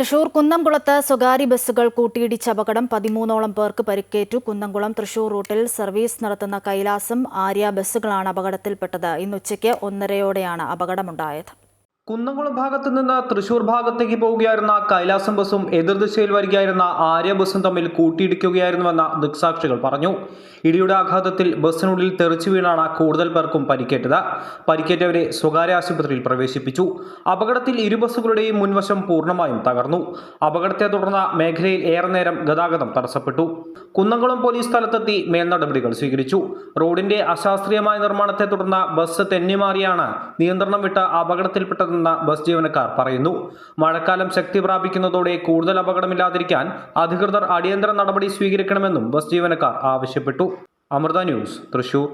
തൃശൂർ കുന്നംകുളത്ത് സ്വകാര്യ ബസ്സുകൾ കൂട്ടിയിടിച്ച അപകടം പതിമൂന്നോളം പേർക്ക് പരിക്കേറ്റു. കുന്നംകുളം തൃശൂർ റൂട്ടിൽ സർവീസ് നടത്തുന്ന കൈലാസം ആര്യ ബസ്സുകളാണ് അപകടത്തിൽപ്പെട്ടത്. ഇന്ന് ഉച്ചയ്ക്ക് ഒന്നരയോടെയാണ് അപകടമുണ്ടായത്. കുന്നംകുളം ഭാഗത്ത് നിന്ന് തൃശൂർ ഭാഗത്തേക്ക് പോവുകയായിരുന്ന കൈലാസം ബസ്സും എതിർദിശയിൽ വരികയായിരുന്ന ആര്യ ബസ്സും തമ്മിൽ കൂട്ടിയിടിക്കുകയായിരുന്നുവെന്ന് ദൃക്സാക്ഷികൾ പറഞ്ഞു. ഇടിയുടെ ആഘാതത്തിൽ ബസ്സിനുള്ളിൽ തെറിച്ചു വീണാണ് കൂടുതൽ പേർക്കും പരിക്കേറ്റത്. പരിക്കേറ്റവരെ സ്വകാര്യ ആശുപത്രിയിൽ പ്രവേശിപ്പിച്ചു. അപകടത്തിൽ ഇരു ബസ്സുകളുടെയും മുൻവശം പൂർണമായും തകർന്നു. അപകടത്തെ തുടർന്ന് മേഖലയിൽ ഏറെ നേരം ഗതാഗതം തടസ്സപ്പെട്ടു. കുന്നംകുളം പോലീസ് സ്ഥലത്തെത്തി മേൽനടപടികൾ സ്വീകരിച്ചു. റോഡിന്റെ അശാസ്ത്രീയമായ നിർമ്മാണത്തെ തുടർന്ന് ബസ് തെന്നിമാറിയാണ് നിയന്ത്രണം വിട്ട അപകടത്തിൽപ്പെട്ടതെന്ന് ബസ് ജീവനക്കാർ പറയുന്നു. മഴക്കാലം ശക്തി പ്രാപിക്കുന്നതോടെ കൂടുതൽ അപകടമില്ലാതിരിക്കാൻ അധികൃതർ അടിയന്തര നടപടി സ്വീകരിക്കണമെന്നും ബസ് ജീവനക്കാർ ആവശ്യപ്പെട്ടു. അമൃത ന്യൂസ് തൃശൂർ.